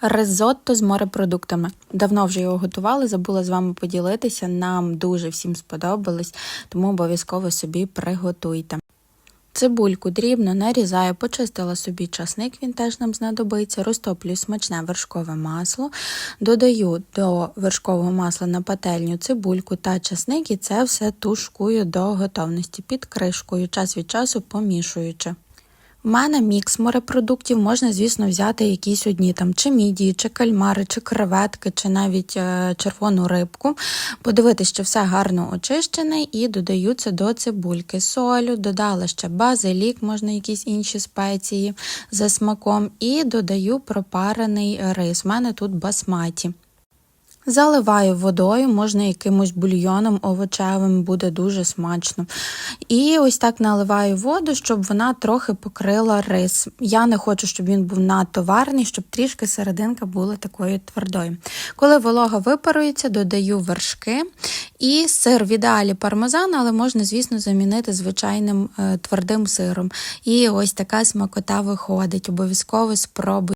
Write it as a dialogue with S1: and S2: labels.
S1: Ризотто з морепродуктами. Давно вже його готували, забула з вами поділитися. Нам дуже всім сподобалось, тому обов'язково собі приготуйте. Цибульку дрібно нарізаю, почистила собі часник, він теж нам знадобиться. Розтоплюю смачне вершкове масло, додаю до вершкового масла на пательню цибульку та часник і це все тушкую до готовності під кришкою, час від часу помішуючи. У мене мікс морепродуктів, можна, звісно, взяти якісь одні там чи мідії, чи кальмари, чи креветки, чи навіть е, червону рибку. Подивитися, що все гарно очищене, і додаю це до цибульки. Солю, додала ще базилік, можна якісь інші спеції за смаком, і додаю пропарений рис. У мене тут басматі. Заливаю водою, можна якимось бульйоном овочевим, буде дуже смачно. І ось так наливаю воду, щоб вона трохи покрила рис. Я не хочу, щоб він був надто варний, щоб трішки серединка була такою твердою. Коли волога випарується, додаю вершки і сир в ідеалі пармезан, але можна, звісно, замінити звичайним е, твердим сиром. І ось така смакота виходить. Обов'язково спробуйте.